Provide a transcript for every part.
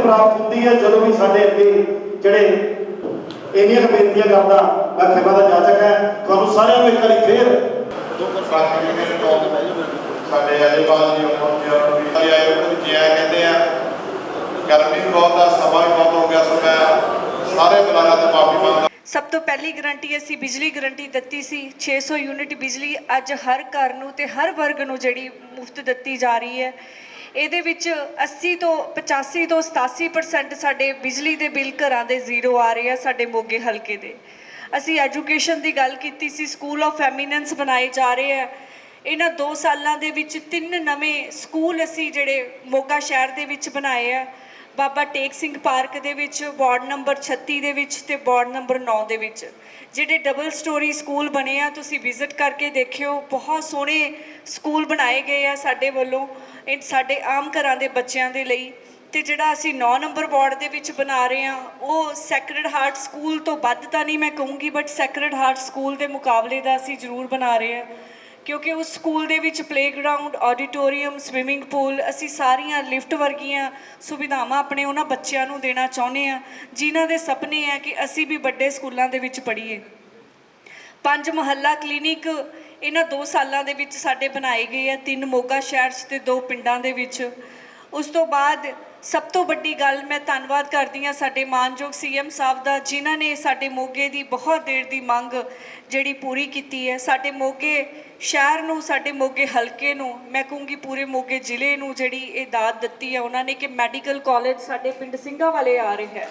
ਪ੍ਰਾਪਤ ਹੁੰਦੀ ਹੈ ਜਦੋਂ ਵੀ ਸਾਡੇ ਅੱਗੇ ਜਿਹੜੇ ਇੰਨੀਆਂ ਬੇਨਤੀਆਂ ਕਰਦਾ ਮੈਂ ਖਿਮਾ ਦਾ ਜਾਚਕ ਹੈ ਤੁਹਾਨੂੰ ਸਾਰਿਆਂ ਨੂੰ ਇੱਕ ਵਾਰੀ ਫੇਰ ਸਭ ਤੋਂ ਪਹਿਲੀ ਗਰੰਟੀ ਅਸੀਂ ਬਿਜਲੀ ਗਰੰਟੀ ਦਿੱਤੀ ਸੀ 600 ਯੂਨਿਟ ਬਿਜਲੀ ਅੱਜ ਹਰ ਘਰ ਨੂੰ ਤੇ ਹਰ ਵਰਗ ਨੂੰ ਜਿਹੜੀ ਮੁਫਤ ਦਿੱਤੀ ਜਾ ਰਹੀ ਹੈ। ਇਹਦੇ ਵਿੱਚ 80 ਤੋਂ 85 ਤੋਂ 87% ਸਾਡੇ ਬਿਜਲੀ ਦੇ ਬਿੱਲ ਘਰਾਂ ਦੇ ਜ਼ੀਰੋ ਆ ਰਹੇ ਆ ਸਾਡੇ ਮੋਗੇ ਹਲਕੇ ਦੇ। ਅਸੀਂ ਐਜੂਕੇਸ਼ਨ ਦੀ ਗੱਲ ਕੀਤੀ ਸੀ ਸਕੂਲ ਆਫ ਐਮੀਨੈਂਸ ਬਣਾਏ ਜਾ ਰਹੇ ਆ। ਇਹਨਾਂ 2 ਸਾਲਾਂ ਦੇ ਵਿੱਚ ਤਿੰਨ ਨਵੇਂ ਸਕੂਲ ਅਸੀਂ ਜਿਹੜੇ ਮੋਗਾ ਸ਼ਹਿਰ ਦੇ ਵਿੱਚ ਬਣਾਏ ਆ। ਬਾਬਾ ਟੇਕ ਸਿੰਘ ਪਾਰਕ ਦੇ ਵਿੱਚ, ਵਾਰਡ ਨੰਬਰ 36 ਦੇ ਵਿੱਚ ਤੇ ਵਾਰਡ ਨੰਬਰ 9 ਦੇ ਵਿੱਚ। ਜਿਹੜੇ ਡਬਲ ਸਟੋਰੀ ਸਕੂਲ ਬਣੇ ਆ, ਤੁਸੀਂ ਵਿਜ਼ਿਟ ਕਰਕੇ ਦੇਖਿਓ। ਬਹੁਤ ਸੋਹਣੇ ਸਕੂਲ ਬਣਾਏ ਗਏ ਆ ਸਾਡੇ ਵੱਲੋਂ, ਇਹ ਸਾਡੇ ਆਮ ਘਰਾਂ ਦੇ ਬੱਚਿਆਂ ਦੇ ਲਈ। ਤੇ ਜਿਹੜਾ ਅਸੀਂ 9 ਨੰਬਰ ਵਾਰਡ ਦੇ ਵਿੱਚ ਬਣਾ ਰਹੇ ਆ, ਉਹ ਸੈਕਰਡ ਹਾਰਟ ਸਕੂਲ ਤੋਂ ਵੱਧ ਤਾਂ ਨਹੀਂ ਮੈਂ ਕਹੂੰਗੀ ਬਟ ਸੈਕਰਡ ਹਾਰਟ ਸਕੂਲ ਦੇ ਮੁਕਾਬਲੇ ਦਾ ਅਸੀਂ ਜ਼ਰੂਰ ਬਣਾ ਰਹੇ ਆ। ਕਿਉਂਕਿ ਉਸ ਸਕੂਲ ਦੇ ਵਿੱਚ ਪਲੇਗਰਾਉਂਡ ਆਡੀਟੋਰੀਅਮ ਸਵਿਮਿੰਗ ਪੂਲ ਅਸੀਂ ਸਾਰੀਆਂ ਲਿਫਟ ਵਰਗੀਆਂ ਸੁਵਿਧਾਵਾਂ ਆਪਣੇ ਉਹਨਾਂ ਬੱਚਿਆਂ ਨੂੰ ਦੇਣਾ ਚਾਹੁੰਦੇ ਆ ਜਿਨ੍ਹਾਂ ਦੇ ਸੁਪਨੇ ਹੈ ਕਿ ਅਸੀਂ ਵੀ ਵੱਡੇ ਸਕੂਲਾਂ ਦੇ ਵਿੱਚ ਪੜ੍ਹੀਏ। ਪੰਜ ਮਹੱਲਾ ਕਲੀਨਿਕ ਇਹਨਾਂ 2 ਸਾਲਾਂ ਦੇ ਵਿੱਚ ਸਾਡੇ ਬਣਾਏ ਗਏ ਆ ਤਿੰਨ ਮੋਗਾ ਸ਼ਹਿਰ 'ਚ ਤੇ ਦੋ ਪਿੰਡਾਂ ਦੇ ਵਿੱਚ। ਉਸ ਤੋਂ ਬਾਅਦ ਸਭ ਤੋਂ ਵੱਡੀ ਗੱਲ ਮੈਂ ਧੰਨਵਾਦ ਕਰਦੀ ਹਾਂ ਸਾਡੇ ਮਾਨਯੋਗ ਸੀਐਮ ਸਾਹਿਬ ਦਾ, ਜਿਨ੍ਹਾਂ ਨੇ ਸਾਡੇ ਮੋਗੇ ਦੀ ਬਹੁਤ ਦੇਰ ਦੀ ਮੰਗ ਜਿਹੜੀ ਪੂਰੀ ਕੀਤੀ ਹੈ। ਸਾਡੇ ਮੋਗੇ ਸ਼ਹਿਰ ਨੂੰ, ਸਾਡੇ ਮੋਗੇ ਹਲਕੇ ਨੂੰ, ਮੈਂ ਕਹੂੰਗੀ ਪੂਰੇ ਮੋਗੇ ਜ਼ਿਲ੍ਹੇ ਨੂੰ ਜਿਹੜੀ ਇਹ ਦਾਤ ਦਿੱਤੀ ਹੈ, ਉਹਨਾਂ ਨੇ ਕਿ ਮੈਡੀਕਲ ਕਾਲਜ ਸਾਡੇ ਪਿੰਡ ਸਿੰਘਾਂ ਵਾਲੇ ਆ ਰਿਹਾ ਹੈ।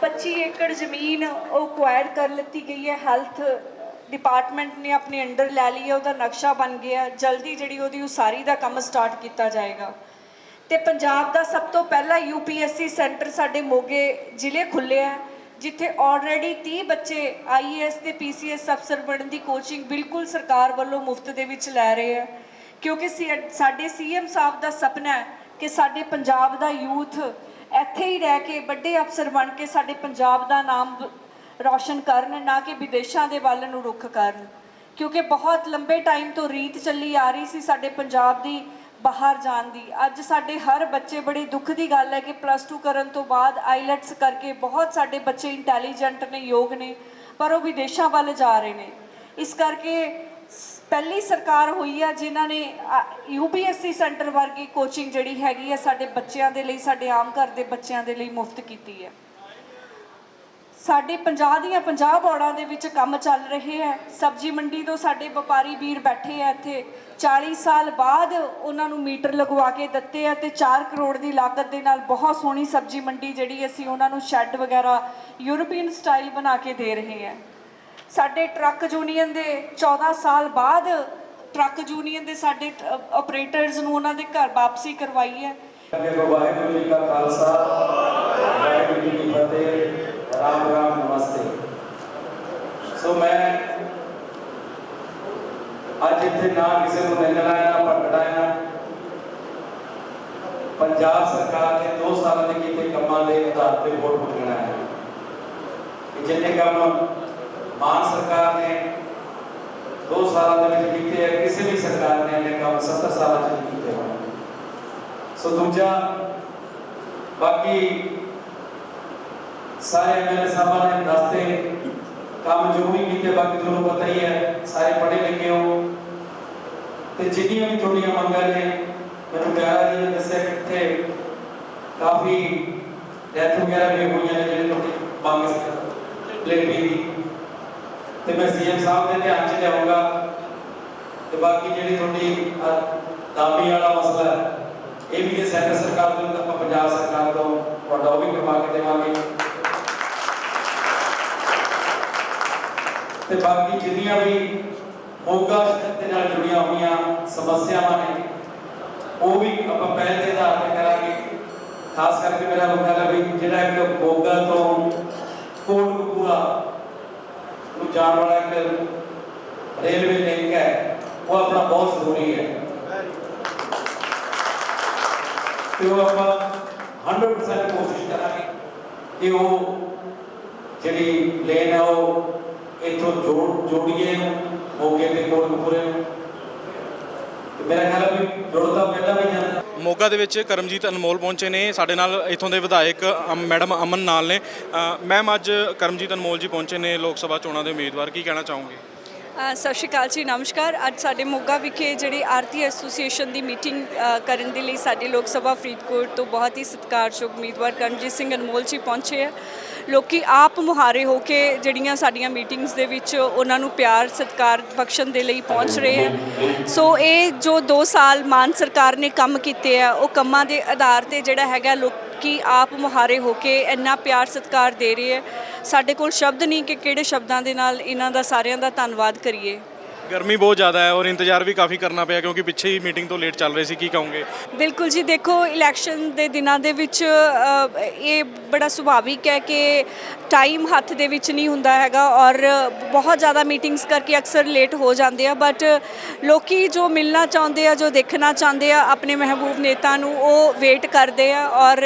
25 ਏਕੜ ਜ਼ਮੀਨ ਉਹ ਕੁਆਇਰ ਕਰ ਲਿੱਤੀ ਗਈ ਹੈ। ਹੈਲਥ ਡਿਪਾਰਟਮੈਂਟ ਨੇ ਆਪਣੇ ਅੰਡਰ ਲੈ ਲਈ ਹੈ, ਉਹਦਾ ਨਕਸ਼ਾ ਬਣ ਗਿਆ। ਜਲਦੀ ਜਿਹੜੀ ਉਹਦੀ ਉਸਾਰੀ ਦਾ ਕੰਮ ਸਟਾਰਟ ਕੀਤਾ ਜਾਏਗਾ। ਤੇ ਪੰਜਾਬ ਦਾ ਸਭ ਤੋਂ ਪਹਿਲਾ ਯੂਪੀਐਸਸੀ ਸੈਂਟਰ ਸਾਡੇ ਮੋਗੇ ਜ਼ਿਲ੍ਹੇ ਖੁੱਲਿਆ ਹੈ ਜਿੱਥੇ ਆਲਰੇਡੀ 30 ਬੱਚੇ ਆਈਏਐਸ ਤੇ ਪੀਸੀਐਸ ਅਫਸਰ ਬਣਨ ਦੀ ਕੋਚਿੰਗ ਬਿਲਕੁਲ ਸਰਕਾਰ ਵੱਲੋਂ ਮੁਫਤ ਦੇ ਵਿੱਚ ਲੈ ਰਹੇ ਹੈ ਕਿਉਂਕਿ ਸੀ- ਸਾਡੇ ਸੀਐਮ ਸਾਹਿਬ ਦਾ ਸੁਪਨਾ ਹੈ ਕਿ ਸਾਡੇ ਪੰਜਾਬ ਦਾ ਯੂਥ ਇੱਥੇ ਹੀ ਰਹਿ ਕੇ ਵੱਡੇ ਅਫਸਰ ਬਣ ਕੇ ਸਾਡੇ ਪੰਜਾਬ ਦਾ ਨਾਮ ਰੌਸ਼ਨ ਕਰਨ, ਨਾ ਕਿ ਵਿਦੇਸ਼ਾਂ ਦੇ ਵੱਲ ਨੂੰ ਰੁੱਖ ਕਰਨ। ਕਿਉਂਕਿ ਬਹੁਤ ਲੰਬੇ ਟਾਈਮ ਤੋਂ ਰੀਤ ਚੱਲੀ ਆ ਰਹੀ ਸੀ ਸਾਡੇ ਪੰਜਾਬ ਦੀ ਬਾਹਰ ਜਾਣ ਦੀ। ਅੱਜ ਸਾਡੇ ਹਰ ਬੱਚੇ ਬੜੇ ਦੁੱਖ ਦੀ ਗੱਲ ਹੈ ਕਿ ਪਲੱਸ 2 ਕਰਨ ਤੋਂ ਬਾਅਦ ਆਈਲੈਟਸ ਕਰਕੇ ਬਹੁਤ ਸਾਡੇ ਬੱਚੇ ਇੰਟੈਲੀਜੈਂਟ ਨੇ, ਯੋਗ ਨੇ, ਪਰ ਉਹ ਵਿਦੇਸ਼ਾਂ ਵੱਲ ਜਾ ਰਹੇ ਨੇ। ਇਸ ਕਰਕੇ ਸ- ਪਹਿਲੀ ਸਰਕਾਰ ਹੋਈ ਆ ਜਿਨ੍ਹਾਂ ਨੇ ਯੂਪੀਐਸਸੀ ਸੈਂਟਰ ਵਰਗੀ ਕੋਚਿੰਗ ਜਿਹੜੀ ਹੈਗੀ ਆ ਸਾਡੇ ਬੱਚਿਆਂ ਦੇ ਲਈ, ਸਾਡੇ ਆਮ ਘਰ ਦੇ ਬੱਚਿਆਂ ਦੇ ਲਈ ਮੁਫਤ ਕੀਤੀ ਹੈ। ਸਾਡੇ 50 ਦੀਆਂ 50 ਬੋਰਡਾਂ ਦੇ ਵਿੱਚ ਕੰਮ ਚੱਲ ਰਹੇ ਹੈ। ਸਬਜ਼ੀ ਮੰਡੀ ਤੋਂ ਸਾਡੇ ਵਪਾਰੀ ਵੀਰ ਬੈਠੇ ਆ ਇੱਥੇ। 40 ਸਾਲ ਬਾਅਦ ਉਹਨਾਂ ਨੂੰ ਮੀਟਰ ਲਗਵਾ ਕੇ ਦਿੱਤੇ ਆ ਤੇ 4 ਕਰੋੜ ਦੀ ਲਾਗਤ ਦੇ ਨਾਲ ਬਹੁਤ ਸੋਹਣੀ ਸਬਜ਼ੀ ਮੰਡੀ ਜਿਹੜੀ ਅਸੀਂ ਉਹਨਾਂ ਨੂੰ ਸ਼ੈੱਡ ਵਗੈਰਾ ਯੂਰਪੀਅਨ ਸਟਾਈਲ ਬਣਾ ਕੇ ਦੇ ਰਹੇ ਹਾਂ। ਸਾਡੇ ਟਰੱਕ ਯੂਨੀਅਨ ਦੇ 14 ਸਾਲ ਬਾਅਦ ਟਰੱਕ ਯੂਨੀਅਨ ਦੇ ਸਾਡੇ ਆਪਰੇਟਰਸ ਨੂੰ ਉਹਨਾਂ ਦੇ ਘਰ ਵਾਪਸੀ ਕਰਵਾਈ ਹੈ। ਅੱਗੇ ਵਾਹਿਗੁਰੂ ਜੀ ਕਾ ਖਾਲਸਾ, ਵਾਹਿਗੁਰੂ ਜੀ ਕੀ ਫਤਿਹ ਰਾਮ ਰਾਮ ਨਮਸਤੇ ਸੋ ਮੈਂ ਅੱਜ ਇੱਥੇ ਨਾ ਕਿਸੇ ਨੂੰ ਨਿੰਦਣਾ ਹੈ ਨਾ ਭਟਕਣਾ ਹੈ ਨਾ ਪੰਜਾਬ ਸਰਕਾਰ ਨੇ 2 ਸਾਲਾਂ ਦੇ ਕੀਤੇ ਕੰਮਾਂ ਦੇ ਆਧਾਰ ਤੇ ਵੋਟ ਮੰਗਣਾ ਹੈ ਕਿ ਜਿੰਨੇ ਕੰਮ ਮਾਨ ਸਰਕਾਰ ਨੇ 2 ਸਾਲਾਂ ਦੇ ਵਿੱਚ ਕੀਤੇ ਹੈ ਕਿਸੇ ਵੀ ਸਰਕਾਰ ਨੇ ਇਹ ਕੰਮ 70 ਸਾਲਾਂ ਚ ਨਹੀਂ ਕੀਤੇ ਹੋਣ ਸੋ ਦੂਜਾ ਬਾਕੀ ਸਾਰੇ ਐਮਐਲਏ ਸਾਹਿਬਾਂ ਨੇ ਦੱਸਤੇ ਕੰਮ ਜੋ ਵੀ ਕੀਤੇ ਬਾਕੀ ਤੁਹਾਨੂੰ ਪਤਾ ਹੀ ਹੈ ਸਾਰੇ ਪੜ੍ਹੇ ਲਿਖੇ ਹੋ ਤੇ ਜਿੰਨੀਆਂ ਵੀ ਤੁਹਾਡੀਆਂ ਮੰਗਾਂ ਨੇ, ਮੈਨੂੰ ਪਿਆਰਾ ਜੀ ਨੇ ਦੱਸਿਆ ਕਿ ਕਾਫੀ ਡੈਥ ਵਗੈਰਾ ਵੀ ਹੋਈਆਂ ਨੇ ਜਿਹੜੇ ਤੁਹਾਡੀ ਮੰਗ ਸੀ ਪਲੇਟੀ ਦੀ ਤੇ ਮੈਂ ਸੀਐਮ ਸਾਹਿਬ ਦੇ ਧਿਆਨ 'ਚ ਲਿਆਉਂਗਾ। ਤੇ ਬਾਕੀ ਜਿਹੜੀ ਤੁਹਾਡੀ ਆਹ ਵਾਲਾ ਮਸਲਾ ਹੈ, ਇਹ ਵੀ ਜੇ ਸੈਂਟਰ ਸਰਕਾਰ ਤੋਂ, ਤਾਂ ਪੰਜਾਬ ਸਰਕਾਰ ਤੋਂ ਤੁਹਾਡਾ ਉਹ ਵੀ ਕਰਵਾ ਕੇ ਦੇਵਾਂਗੇ। ਤੇ ਬਾਕੀ ਜਿੰਨੀਆਂ ਵੀ ਮੋਗਾ ਸ਼ਹਿਰ ਦੇ ਨਾਲ ਜੁੜੀਆਂ ਹੋਈਆਂ ਸਮੱਸਿਆਵਾਂ ਨੇ। ਉਹ ਵੀ ਆਪਾਂ ਪਹਿਲ ਦੇ ਆਧਾਰ ਤੇ ਕਰਾਂਗੇ। ਖਾਸ ਕਰਕੇ ਮੇਰਾ ਮੁਖਿਆ ਵੀ, ਜਿਹੜਾ ਇੱਕ ਮੋਗਾ ਤੋਂ ਕੋਟਕਪੂਰਾ ਨੂੰ ਜਾਣ ਵਾਲਾ ਇੱਕ ਰੇਲਵੇ ਲਿੰਕ ਹੈ, ਉਹ ਆਪਣਾ ਬਹੁਤ ਜ਼ਰੂਰੀ ਹੈ। ਤੇ ਉਹ ਆਪਾਂ 100% ਕੋਸ਼ਿਸ਼ ਕਰਾਂਗੇ ਕਿ ਉਹ ਜਿਹੜੀ ਲੇਨ ਹੈ ਉਹ ਇੱਥੋਂ ਜੋੜ ਜੋੜੀਏ ਨੂੰ ਮੋਗੇ ਤੇ ਕੋਟਕਪੂਰੇ ਨੂੰ ਮੇਰਾ ਖਿਆਲ ਹੈ ਵੀ ਜੋੜ ਪਹਿਲਾਂ ਵੀ ਜਾਂਦਾ ਮੋਗਾ ਦੇ ਵਿੱਚ ਕਰਮਜੀਤ ਅਨਮੋਲ ਪਹੁੰਚੇ ਨੇ, ਸਾਡੇ ਨਾਲ ਇਥੋਂ ਦੇ ਵਿਧਾਇਕ ਅਮ- ਮੈਡਮ ਅਮਨ ਨਾਲ ਨੇ। ਮੈਮ, ਅੱਜ ਕਰਮਜੀਤ ਅਨਮੋਲ ਜੀ ਪਹੁੰਚੇ ਨੇ ਲੋਕ ਸਭਾ ਚੋਣਾਂ ਦੇ ਉਮੀਦਵਾਰ, ਕੀ ਕਹਿਣਾ ਚਾਹੋਗੇ? ਸਤਿ ਸ਼੍ਰੀ ਅਕਾਲ ਜੀ, ਨਮਸਕਾਰ। ਅੱਜ ਸਾਡੇ ਮੋਗਾ ਵਿਖੇ ਜਿਹੜੀ ਆਰਤੀ ਐਸੋਸੀਏਸ਼ਨ ਦੀ ਮੀਟਿੰਗ ਕਰਨ ਦੇ ਲਈ ਸਾਡੇ ਲੋਕ ਸਭਾ ਫਰੀਦਕੋਟ ਤੋਂ ਬਹੁਤ ਹੀ ਸਤਿਕਾਰਯੋਗ ਉਮੀਦਵਾਰ ਕਰਮਜੀਤ ਸਿੰਘ ਅਨਮੋਲ ਜੀ ਪਹੁੰਚੇ ਆ। ਲੋਕੀ ਆਪ ਮੁਹਾਰੇ ਹੋ ਕੇ ਜਿਹੜੀਆਂ ਸਾਡੀਆਂ ਮੀਟਿੰਗਸ ਦੇ ਵਿੱਚ ਉਹਨਾਂ ਨੂੰ ਪਿਆਰ, ਸਤਿਕਾਰ, ਬਖਸ਼ਣ ਦੇ ਲਈ ਪਹੁੰਚ ਰਹੇ ਆ। ਸੋ ਇਹ ਜੋ 2 ਸਾਲ ਮਾਨ ਸਰਕਾਰ ਨੇ ਕੰਮ ਕੀਤੇ ਆ, ਉਹ ਕੰਮਾਂ ਦੇ ਆਧਾਰ ਤੇ ਜਿਹੜਾ ਹੈਗਾ ਲੋਕ ਕਿ ਆਪ ਮੁਹਾਰੇ ਹੋ ਕੇ ਇੰਨਾ ਪਿਆਰ ਸਤਿਕਾਰ ਦੇ ਰਹੇ ਹੈ। ਸਾਡੇ ਕੋਲ ਸ਼ਬਦ ਨਹੀਂ ਕਿ ਕਿਹੜੇ ਸ਼ਬਦਾਂ ਦੇ ਨਾਲ ਇਹਨਾਂ ਦਾ ਸਾਰਿਆਂ ਦਾ ਧੰਨਵਾਦ ਕਰੀਏ। ਗਰਮੀ ਬਹੁਤ ਜ਼ਿਆਦਾ ਹੈ ਔਰ ਇੰਤਜ਼ਾਰ ਵੀ ਕਾਫੀ ਕਰਨਾ ਪਿਆ ਕਿਉਂਕਿ ਪਿੱਛੇ ਹੀ ਮੀਟਿੰਗ ਤੋਂ ਲੇਟ ਚੱਲ ਰਹੀ ਸੀ ਕੀ ਕਹੋਗੇ? ਬਿਲਕੁਲ ਜੀ ਦੇਖੋ ਇਲੈਕਸ਼ਨ ਦੇ ਦਿਨਾਂ ਦੇ ਵਿੱਚ ਅ, ਇਹ ਬੜਾ ਸੁਭਾਵਿਕ ਹੈ ਕਿ ਟਾਈਮ ਹੱਥ ਦੇ ਵਿੱਚ ਨਹੀਂ ਹੁੰਦਾ ਹੈਗਾ ਔਰ ਬਹੁਤ ਜ਼ਿਆਦਾ ਮੀਟਿੰਗਸ ਕਰਕੇ ਅਕਸਰ ਲੇਟ ਹੋ ਜਾਂਦੇ ਆ ਬਟ ਲੋਕੀ ਜੋ ਮਿਲਣਾ ਚਾਹੁੰਦੇ ਆ ਜੋ ਦੇਖਣਾ ਚਾਹੁੰਦੇ ਆ ਆਪਣੇ ਮਹਿਬੂਬ ਨੇਤਾ ਨੂੰ ਉਹ ਵੇਟ ਕਰਦੇ ਆ ਔਰ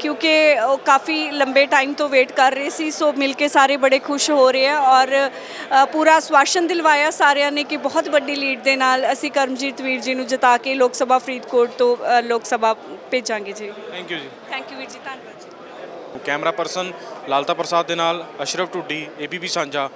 ਕਿਉਂਕਿ ਉਹ ਕਾਫੀ ਲੰਬੇ ਟਾਈਮ ਤੋਂ ਵੇਟ ਕਰ ਰਹੇ ਸੀ ਸੋ ਮਿਲ ਕੇ ਸਾਰੇ ਬੜੇ ਖੁਸ਼ ਹੋ ਰਹੇ ਆ ਔਰ ਅ, ਪੂਰਾ ਸਵਾਸ਼ਨ ਦਿਲਵਾਇਆ ਸਾਰਿਆਂ ਨੇ ਕਿ ਬਹੁਤ ਵੱਡੀ ਲੀਡ ਦੇ ਨਾਲ ਅਸੀਂ ਕਰਮਜੀਤ ਵੀਰ ਜੀ ਨੂੰ ਜਿਤਾ ਕੇ ਲੋਕ ਸਭਾ ਫਰੀਦਕੋਟ ਤੋਂ ਅ, ਲੋਕ ਸਭਾ ਭੇਜਾਂਗੇ ਜੀ। ਥੈਂਕ ਯੂ ਜੀ। ਥੈਂਕ ਯੂ ਵੀਰ ਜੀ ਧੰਨਵਾਦ ਜੀ। ਕੈਮਰਾ ਪਰਸਨ ਲਾਲਤਾ ਪ੍ਰਸਾਦ ਦੇ ਨਾਲ ਅਸ਼ਰਫ ਟੁੱਡੀ ਏਬੀਪੀ ਸਾਂਝਾ।